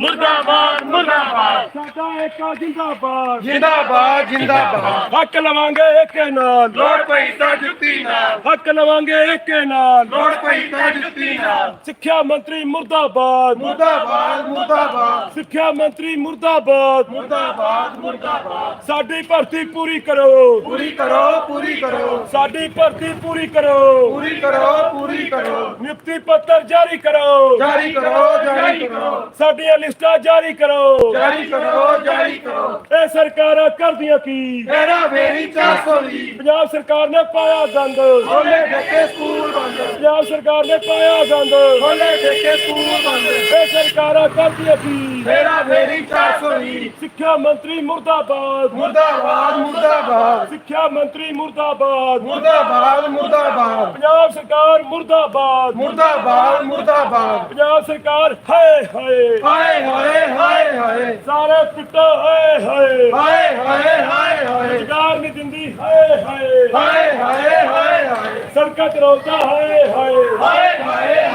[SPEAKER 1] ਮੁਰਦਾਬਾਦ।
[SPEAKER 4] ਮੁਰਦਾਬਾਦ
[SPEAKER 1] ਸਾਡਾ ਏਕਾ ਜਿੰਦਾਬਾਦ।
[SPEAKER 5] ਜਿੰਦਾਬਾਦ ਜਿੰਦਾਬਾਦ।
[SPEAKER 1] ਹੱਕ ਲਵਾਂਗੇ ਏਕੇ ਨਾਲ।
[SPEAKER 5] ਲੋੜ ਪਈ ਤਾਂ ਜੁੱਤੀ ਨਾਲ।
[SPEAKER 1] ਹੱਕ ਲਵਾਂਗੇ ਏਕੇ ਨਾਲ।
[SPEAKER 5] ਲੋੜ ਪਈ ਤਾਂ ਜੁੱਤੀ ਨਾਲ।
[SPEAKER 1] ਸਿੱਖਿਆ ਮੰਤਰੀ ਮੁਰਦਾਬਾਦ।
[SPEAKER 5] ਮੁਰਦਾਬਾਦ ਮੁਰਦਾਬਾਦ।
[SPEAKER 1] ਸਿੱਖਿਆ ਮੰਤਰੀ ਮੁਰਦਾਬਾਦ।
[SPEAKER 5] ਮੁਰਦਾਬਾਦ ਮੁਰਦਾਬਾਦ।
[SPEAKER 1] ਸਾਡੀ ਭਰਤੀ ਪੂਰੀ ਕਰੋ।
[SPEAKER 5] ਪੂਰੀ ਕਰੋ ਪੂਰੀ ਕਰੋ।
[SPEAKER 1] ਸਾਡੀ ਭਰਤੀ ਪੂਰੀ ਕਰੋ।
[SPEAKER 5] ਪੂਰੀ ਕਰੋ ਪੂਰੀ ਕਰੋ।
[SPEAKER 1] ਨਿਯੁਕਤੀ ਪੱਤਰ ਜਾਰੀ ਕਰੋ।
[SPEAKER 5] ਜਾਰੀ ਕਰੋ ਜਾਰੀ ਕਰੋ।
[SPEAKER 1] ਸਾਡੀਆਂ ਲਿਸਟਾਂ ਜਾਰੀ ਕਰੋ।
[SPEAKER 5] ਜਾਰੀ ਕਰੋ ਜਾਰੀ ਕਰੋ।
[SPEAKER 1] ਇਹ ਸਰਕਾਰਾਂ ਕਰਦੀਆਂ ਕੀ?
[SPEAKER 5] ਤੇਰਾ ਫੇਰੀ 420
[SPEAKER 1] ਪੰਜਾਬ ਸਰਕਾਰ ਨੇ ਪਾਇਆ ਗੰਦ
[SPEAKER 5] ਖੋਲੇ ਠੇਕੇ ਸਕੂਲ ਬੰਦ।
[SPEAKER 1] ਪੰਜਾਬ ਸਰਕਾਰ ਨੇ ਪਾਇਆ ਗੰਦ
[SPEAKER 5] ਖੋਲੇ ਠੇਕੇ ਸਕੂਲ ਬੰਦ।
[SPEAKER 1] ਇਹ ਸਰਕਾਰਾਂ ਕਰਦੀਆਂ ਕੀ?
[SPEAKER 5] ਤੇਰਾ ਫੇਰੀ 420
[SPEAKER 1] ਸਿੱਖਿਆ ਮੰਤਰੀ ਮੁਰਦਾਬਾਦ।
[SPEAKER 5] ਮੁਰਦਾਬਾਦ ਮੁਰਦਾਬਾਦ।
[SPEAKER 1] ਸਿੱਖਿਆ ਮੰਤਰੀ ਮੁਰਦਾਬਾਦ।
[SPEAKER 5] ਮੁਰਦਾਬਾਦ ਮੁਰਦਾਬਾਦ।
[SPEAKER 1] ਪੰਜਾਬ ਸਰਕਾਰ ਮੁਰਦਾਬਾਦ।
[SPEAKER 5] ਮੁਰਦਾਬਾਦ ਮੁਰਦਾਬਾਦ।
[SPEAKER 1] ਪੰਜਾਬ ਸਰਕਾਰ ਹਾਏ ਹਾਏ।
[SPEAKER 5] ਹਾਏ ਹਾਏ ਹਾਏ ਹਾਏ।
[SPEAKER 1] ਸਾਰੇ ਪਿੱਟੋ ਹਾਏ ਹਾਏ।
[SPEAKER 5] ਹਾਏ ਹਾਏ ਹਾਏ ਹਾਏ।
[SPEAKER 1] ਰੁਜ਼ਗਾਰ ਨਹੀਂ ਦਿੰਦੀ ਹਾਏ ਹਾਏ।
[SPEAKER 5] ਹਾਏ ਹਾਏ ਹਾਏ ਹਾਏ।
[SPEAKER 1] ਪੱਕਾ ਕਰੋਦਾ ਹਾਏ ਹਾਏ
[SPEAKER 5] ਹਾਏ। ਹਾਏ ਹਾਏ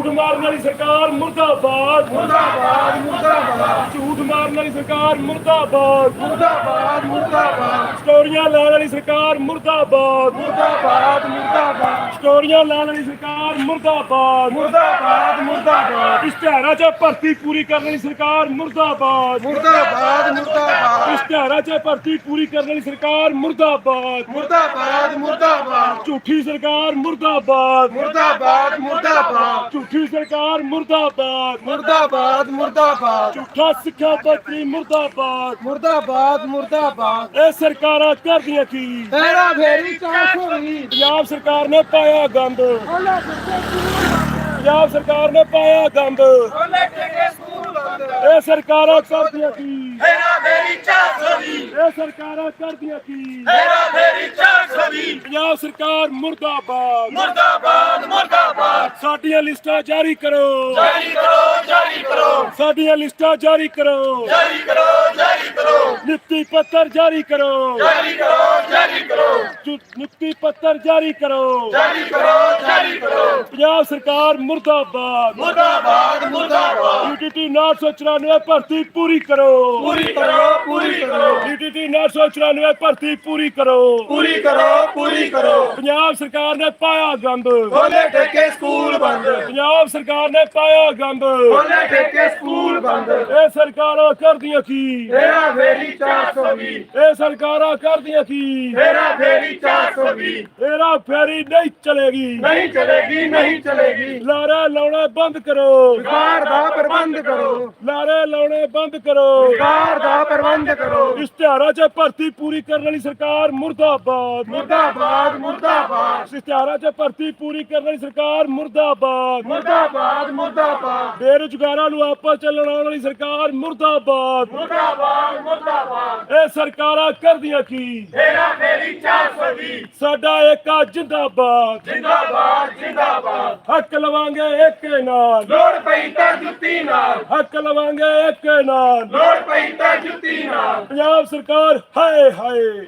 [SPEAKER 1] ਝੂਠ ਮਾਰਨ ਵਾਲੀ ਸਰਕਾਰ ਮੁਰਦਾਬਾਦ।
[SPEAKER 8] ਮੁਰਦਾਬਾਦ ਮੁਰਦਾਬਾਦ।
[SPEAKER 1] ਝੂਠ ਮਾਰਨ ਵਾਲੀ ਸਰਕਾਰ ਮੁਰਦਾਬਾਦ।
[SPEAKER 8] ਮੁਰਦਾਬਾਦ ਮੁਰਦਾਬਾਦ।
[SPEAKER 1] ਸਟੋਰੀਆਂ ਲਾਉਣ ਵਾਲੀ ਸਰਕਾਰ ਮੁਰਦਾਬਾਦ।
[SPEAKER 8] ਮੁਰਦਾਬਾਦ ਮੁਰਦਾਬਾਦ।
[SPEAKER 1] ਸਟੋਰੀਆਂ ਲਾਉਣ ਵਾਲੀ ਸਰਕਾਰ ਮੁਰਦਾਬਾਦ।
[SPEAKER 8] ਮੁਰਦਾਬਾਦ ਮੁਰਦਾਬਾਦ।
[SPEAKER 1] ਇਸ਼ਤਿਹਾਰਾਂ 'ਚ ਭਰਤੀ ਪੂਰੀ ਕਰਨ ਵਾਲੀ ਸਰਕਾਰ ਮੁਰਦਾਬਾਦ।
[SPEAKER 8] ਮੁਰਦਾਬਾਦ ਮੁਰਦਾਬਾਦ।
[SPEAKER 1] ਇਸ਼ਤਿਹਾਰਾਂ 'ਚ ਭਰਤੀ ਪੂਰੀ ਕਰਨ ਵਾਲੀ ਸਰਕਾਰ ਮੁਰਦਾਬਾਦ।
[SPEAKER 8] ਮੁਰਦਾਬਾਦ ਮੁਰਦਾਬਾਦ।
[SPEAKER 1] ਝੂਠੀ ਸਰਕਾਰ ਮੁਰਦਾਬਾਦ।
[SPEAKER 8] ਮੁਰਦਾਬਾਦ ਮੁਰਦਾਬਾਦ।
[SPEAKER 1] ਝੂਠੀ ਸਰਕਾਰ ਮੁਰਦਾਬਾਦ।
[SPEAKER 8] ਮੁਰਦਾਬਾਦ ਮੁਰਦਾਬਾਦ।
[SPEAKER 1] ਝੂਠਾ ਸਿੱਖਿਆ ਮੰਤਰੀ ਮੁਰਦਾਬਾਦ।
[SPEAKER 8] ਮੁਰਦਾਬਾਦ ਮੁਰਦਾਬਾਦ।
[SPEAKER 1] ਇਹ ਸਰਕਾਰਾਂ ਕਰਦੀਆਂ ਕੀ?
[SPEAKER 8] ਤੇਰਾ ਫੇਰੀ 420
[SPEAKER 1] ਪੰਜਾਬ ਸਰਕਾਰ ਨੇ ਪਾਇਆ ਗੰਦ। ਪੰਜਾਬ ਸਰਕਾਰ ਨੇ ਪਾਇਆ ਗੰਦ। ਇਹ ਸਰਕਾਰਾਂ ਕਰਦੀਆਂ ਕੀ?
[SPEAKER 5] ਮੇਰਾ ਮੇਰੀ 420
[SPEAKER 1] ਇਹ ਸਰਕਾਰਾਂ ਕਰਦੀਆਂ ਕੀ?
[SPEAKER 5] ਮੇਰਾ ਮੇਰੀ 420
[SPEAKER 1] ਪੰਜਾਬ ਸਰਕਾਰ ਮੁਰਦਾਬਾਦ।
[SPEAKER 5] ਮੁਰਦਾਬਾਦ ਮੁਰਦਾਬਾਦ।
[SPEAKER 1] ਸਾਡੀਆਂ ਲਿਸਟਾਂ ਜਾਰੀ ਕਰੋ।
[SPEAKER 5] ਜਾਰੀ ਕਰੋ ਜਾਰੀ ਕਰੋ।
[SPEAKER 1] ਸਾਡੀਆਂ ਲਿਸਟਾਂ ਜਾਰੀ ਕਰੋ।
[SPEAKER 5] ਜਾਰੀ ਕਰੋ ਜਾਰੀ ਕਰੋ।
[SPEAKER 1] ਨਿਯੁਕਤੀ ਪੱਤਰ ਜਾਰੀ ਕਰੋ।
[SPEAKER 5] ਜਾਰੀ ਕਰੋ ਜਾਰੀ ਕਰੋ।
[SPEAKER 1] ਨਿਯੁਕਤੀ ਪੱਤਰ ਜਾਰੀ ਕਰੋ।
[SPEAKER 5] ਜਾਰੀ ਕਰੋ ਜਾਰੀ ਕਰੋ।
[SPEAKER 1] ਪੰਜਾਬ ਸਰਕਾਰ ਮੁਰਦਾਬਾਦ।
[SPEAKER 5] ਮੁਰਦਾਬਾਦ ਮੁਰਦਾਬਾਦ।
[SPEAKER 1] ਡੀਟੀਟੀ 994 ਭਰਤੀ ਪੂਰੀ ਕਰੋ।
[SPEAKER 5] ਪੂਰੀ ਕਰੋ ਪੂਰੀ ਕਰੋ।
[SPEAKER 1] ਡੀਟੀਟੀ 994 ਭਰਤੀ ਪੂਰੀ ਕਰੋ।
[SPEAKER 5] ਪੂਰੀ ਕਰੋ ਪੂਰੀ ਕਰੋ।
[SPEAKER 1] ਪੰਜਾਬ ਸਰਕਾਰ ਨੇ ਪਾਇਆ ਗੰਦ।
[SPEAKER 5] ਖੋਲੇ ਠੇਕੇ ਸਕੂਲ ਬੰਦ।
[SPEAKER 1] ਪੰਜਾਬ ਸਰਕਾਰ ਨੇ ਪਾਇਆ ਗੰਦ।
[SPEAKER 5] ਖੋਲੇ ਠੇਕੇ ਸਕੂਲ ਬੰਦ।
[SPEAKER 1] ਇਹ ਸਰਕਾਰਾਂ ਕਰਦੀਆਂ ਕੀ?
[SPEAKER 5] ਮੇਰਾ ਫੇਰੀ 420
[SPEAKER 1] ਇਹ ਸਰਕਾਰਾਂ ਕਰਦੀਆਂ ਕੀ?
[SPEAKER 5] ਮੇਰਾ ਫੇਰੀ 420
[SPEAKER 1] ਇਹਰਾ ਫੇਰੀ ਨਹੀਂ ਚਲੇਗੀ।
[SPEAKER 5] ਨਹੀਂ ਚਲੇਗੀ ਨਹੀਂ ਚਲੇਗੀ।
[SPEAKER 1] ਲਾਰੇ ਲਾਉਣੇ ਬੰਦ ਕਰੋ।
[SPEAKER 8] ਕਾਰ ਦਾ ਪ੍ਰਬੰਧ ਕਰੋ।
[SPEAKER 1] ਲਾਰੇ ਲਾਉਣੇ ਬੰਦ ਕਰੋ।
[SPEAKER 8] ਕਾਰ ਦਾ ਪ੍ਰਬੰਧ ਕਰੋ।
[SPEAKER 1] ਇਸ਼ਤਿਹਾਰਾਂ 'ਚ ਭਰਤੀ ਪੂਰੀ ਕਰਨ ਵਾਲੀ ਸਰਕਾਰ ਮੁਰਦਾਬਾਦ।
[SPEAKER 8] ਮੁਰਦਾਬਾਦ ਮੁਰਦਾਬਾਦ।
[SPEAKER 1] ਇਸ਼ਤਿਹਾਰਾਂ 'ਚ ਭਰਤੀ ਪੂਰੀ ਕਰਨ ਵਾਲੀ ਸਰਕਾਰ ਮੁਰਦਾਬਾਦ।
[SPEAKER 8] ਮੁਰਦਾਬਾਦ ਮੁਰਦਾਬਾਦ।
[SPEAKER 1] ਬੇਰੁਜ਼ਗਾਰਾਂ ਨੂੰ ਆਪਸ ਚ ਲੜਾਉਣ ਵਾਲੀ ਸਰਕਾਰ ਮੁਰਦਾਬਾਦ।
[SPEAKER 5] ਮੁਰਦਾਬਾਦ।
[SPEAKER 1] ਇਹ ਸਰਕਾਰਾਂ ਕਰਦੀਆਂ ਕੀ?
[SPEAKER 5] ਮੇਰਾ ਫੇਰੀ 420
[SPEAKER 1] ਸਾਡਾ ਏਕਾ ਜਿੰਦਾਬਾਦ।
[SPEAKER 5] ਜਿੰਦਾਬਾਦ ਜਿੰਦਾਬਾਦ।
[SPEAKER 1] ਹੱਕ ਲਵਾਂਗੇ ਏਕੇ ਨਾਲ।
[SPEAKER 5] ਲੋੜ ਪਈ ਤਾਂ ਜੁੱਤੀ ਨਾਲ।
[SPEAKER 1] ਹੱਕ ਲਵਾਂਗੇ ਏਕੇ ਨਾਲ।
[SPEAKER 5] ਲੋੜ ਪਈ ਤਾਂ ਜੁੱਤੀ ਨਾਲ।
[SPEAKER 1] ਪੰਜਾਬ ਸਰਕਾਰ ਹਾਏ।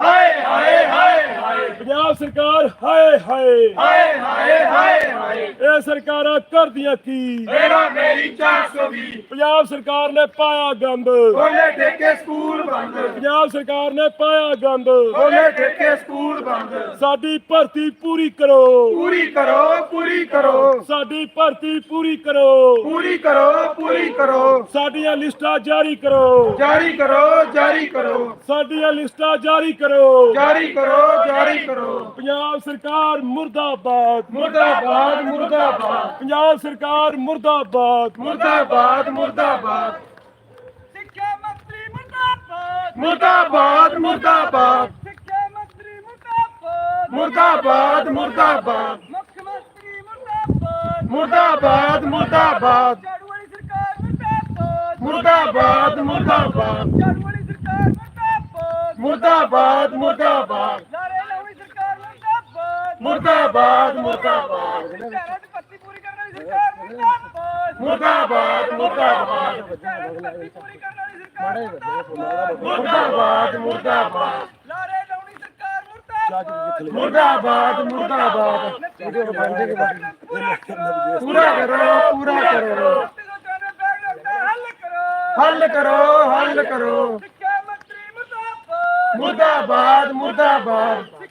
[SPEAKER 1] ਹਾਏ
[SPEAKER 5] ਹਾਏ ਹਾਏ ਹਾਏ।
[SPEAKER 1] ਪੰਜਾਬ ਸਰਕਾਰ ਹਾਏ ਹਾਏ।
[SPEAKER 5] ਹਾਏ ਹਾਏ ਹਾਏ ਹਾਏ।
[SPEAKER 1] ਇਹ ਸਰਕਾਰਾਂ ਕਰਦੀਆਂ ਕੀ?
[SPEAKER 5] ਮੇਰਾ ਮੇਰੀ 420
[SPEAKER 1] ਪੰਜਾਬ ਸਰਕਾਰ ਨੇ ਪਾਇਆ ਗੰਦ।
[SPEAKER 5] ਖੋਲੇ ਠੇਕੇ ਸਕੂਲ ਬੰਦ।
[SPEAKER 1] ਪੰਜਾਬ ਸਰਕਾਰ ਨੇ ਪਾਇਆ ਗੰਦ।
[SPEAKER 5] ਖੋਲੇ ਠੇਕੇ ਸਕੂਲ ਬੰਦ।
[SPEAKER 1] ਸਾਡੀ ਭਰਤੀ ਪੂਰੀ ਕਰੋ।
[SPEAKER 5] ਪੂਰੀ ਕਰੋ ਪੂਰੀ ਕਰੋ।
[SPEAKER 1] ਸਾਡੀ ਭਰਤੀ ਪੂਰੀ ਕਰੋ।
[SPEAKER 5] ਪੂਰੀ ਕਰੋ ਪੂਰੀ ਕਰੋ।
[SPEAKER 1] ਸਾਡੀਆਂ ਲਿਸਟਾਂ ਜਾਰੀ ਕਰੋ।
[SPEAKER 5] ਜਾਰੀ ਕਰੋ ਜਾਰੀ ਕਰੋ।
[SPEAKER 1] ਸਾਡੀਆਂ ਲਿਸਟਾਂ ਜਾਰੀ ਕਰੋ।
[SPEAKER 5] ਜਾਰੀ ਕਰੋ ਜਾਰੀ ਕਰੋ।
[SPEAKER 1] ਪੰਜਾਬ ਸਰਕਾਰ ਮੁਰਦਾਬਾਦ।
[SPEAKER 5] ਮੁਰਦਾਬਾਦ ਮੁਰਦਾਬਾਦ।
[SPEAKER 1] ਪੰਜਾਬ ਸਰਕਾਰ ਮੁਰਦਾਬਾਦ।
[SPEAKER 5] ਮੁਰਦਾਬਾਦ ਮੁਰਦਾਬਾਦ।
[SPEAKER 2] ਸਿੱਖਿਆ ਮੰਤਰੀ ਮੁਰਦਾਬਾਦ।
[SPEAKER 5] ਮੁਰਦਾਬਾਦ ਮੁਰਦਾਬਾਦ।
[SPEAKER 2] ਸਿੱਖਿਆ ਮੰਤਰੀ ਮੁਰਦਾਬਾਦ।
[SPEAKER 5] ਮੁਰਦਾਬਾਦ ਮੁਰਦਾਬਾਦ।
[SPEAKER 2] ਮੁੱਖ ਮੰਤਰੀ ਮੁਰਦਾਬਾਦ।
[SPEAKER 5] ਮੁਰਦਾਬਾਦ ਮੁਰਦਾਬਾਦ।
[SPEAKER 2] ਝਾੜੂ ਵਾਲੀ ਸਰਕਾਰ ਮੁਰਦਾਬਾਦ।
[SPEAKER 5] ਮੁਰਦਾਬਾਦ ਮੁਰਦਾਬਾਦ।
[SPEAKER 2] ਝਾੜੂ ਵਾਲੀ ਸਰਕਾਰ ਮੁਰਦਾਬਾਦ।
[SPEAKER 5] ਮੁਰਦਾਬਾਦ ਮੁਰਦਾਬਾਦ।
[SPEAKER 2] ਨਾਰੇ ਲਾਉਣੀ ਸਰਕਾਰ ਮੁਰਦਾਬਾਦ
[SPEAKER 5] ਮੁਰਦਾਬਾਦ। ਮੁਰਦਾਬਾਦ
[SPEAKER 2] ਸ਼ਹਿਰਾਂ ਦੀ ਭਰਤੀ ਪੂਰੀ ਕਰਨ ਵਾਲੀ ਸਰਕਾਰ ਮੁਰਦਾਬਾਦ।
[SPEAKER 5] ਮੁਰਦਾਬਾਦ ਮੁਰਦਾਬਾਦ।
[SPEAKER 2] ਸ਼ਹਿਰਾਂ ਦੀ ਭਰਤੀ ਪੂਰੀ ਕਰਨ ਵਾਲੀ ਸਰਕਾਰ ਮੁਰਦਾਬਾਦ
[SPEAKER 5] ਮੁਰਦਾਬਾਦ। ਮੁਰਦਾਬਾਦ
[SPEAKER 2] ਨਾਰੇ ਲਾਉਣੀ ਸਰਕਾਰ ਮੁਰਦਾਬਾਦ
[SPEAKER 5] ਮੁਰਦਾਬਾਦ ਮੁਰਦਾਬਾਦ
[SPEAKER 8] ਪੂਰਾ ਕਰੋ ਪੂਰਾ ਕਰੋ
[SPEAKER 2] ਹੱਲ ਕਰੋ।
[SPEAKER 8] ਹੱਲ ਕਰੋ ਹੱਲ ਕਰੋ।
[SPEAKER 2] ਮੁਰਦਾਬਾਦ
[SPEAKER 5] ਮੁਰਦਾਬਾਦ।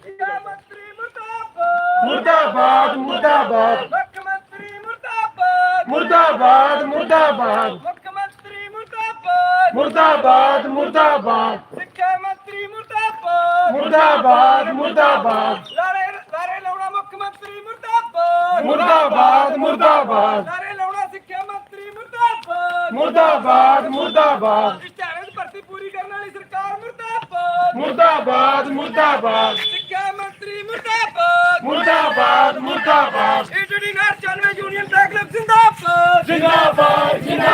[SPEAKER 5] ਮੁਰਦਾਬਾਦ
[SPEAKER 2] ਮੁਰਦਾਬਾਦ। ਮੁੱਖ ਮੰਤਰੀ ਮੁਰਦਾਬਾਦ।
[SPEAKER 5] ਮੁਰਦਾਬਾਦ ਮੁਰਦਾਬਾਦ।
[SPEAKER 2] ਮੁੱਖ ਮੰਤਰੀ ਮੁਰਦਾਬਾਦ।
[SPEAKER 5] ਮੁਰਦਾਬਾਦ ਮੁਰਦਾਬਾਦ।
[SPEAKER 2] ਸਿੱਖਿਆ ਮੰਤਰੀ ਮੁਰਦਾਬਾਦ।
[SPEAKER 5] ਮੁਰਦਾਬਾਦ ਮੁਰਦਾਬਾਦ।
[SPEAKER 2] ਲਾਰੇ ਲਾਰੇ ਲਾਉਣਾ ਮੁੱਖ ਮੰਤਰੀ ਮੁਰਦਾਬਾਦ।
[SPEAKER 5] ਮੁਰਦਾਬਾਦ ਮੁਰਦਾਬਾਦ।
[SPEAKER 2] ਲਾਰੇ ਲਾਉਣਾ ਸਿੱਖਿਆ ਮੰਤਰੀ ਮੁਰਦਾਬਾਦ।
[SPEAKER 5] ਮੁਰਦਾਬਾਦ ਮੁਰਦਾਬਾਦ।
[SPEAKER 2] ਇਸ਼ਤਿਹਾਰਾਂ ਦੀ ਭਰਤੀ ਪੂਰੀ ਕਰਨ ਵਾਲੀ ਸਰਕਾਰ ਮੁਰਦਾਬਾਦ।
[SPEAKER 5] ਮੁਰਦਾਬਾਦ ਮੁਰਦਾਬਾਦ।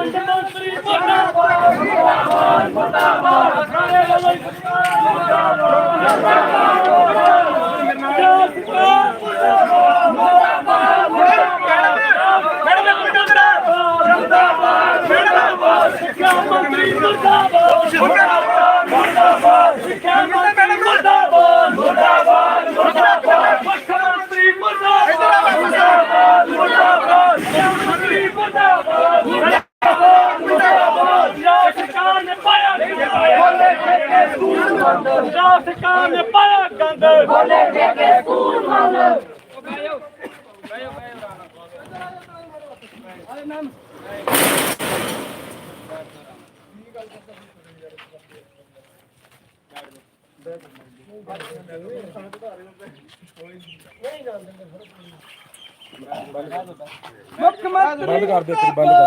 [SPEAKER 2] ਮੁੱਖ ਮੰਤਰੀ ਮੁਰਦਾਬਾਦ
[SPEAKER 5] ਮੁਰਦਾਬਾਦ ਮੁਰਦਾਬਾਦ
[SPEAKER 4] ਅਖਾਣੇ ਵਾਲੀ ਸਰਕਾਰ ਮੁਰਦਾਬਾਦ ਮੁਰਦਾਬਾਦ ਮੁਰਦਾਬਾਦ ਮੁਰਦਾਬਾਦ ਮੁਰਦਾਬਾਦ ਮੁਰਦਾਬਾਦ ਮੁਰਦਾਬਾਦ ਸਿੱਖਿਆ ਮੰਤਰੀ ਮੁਰਦਾਬਾਦ
[SPEAKER 2] ಮಾಡಬೇಕ್ರಿ ಬಂದ್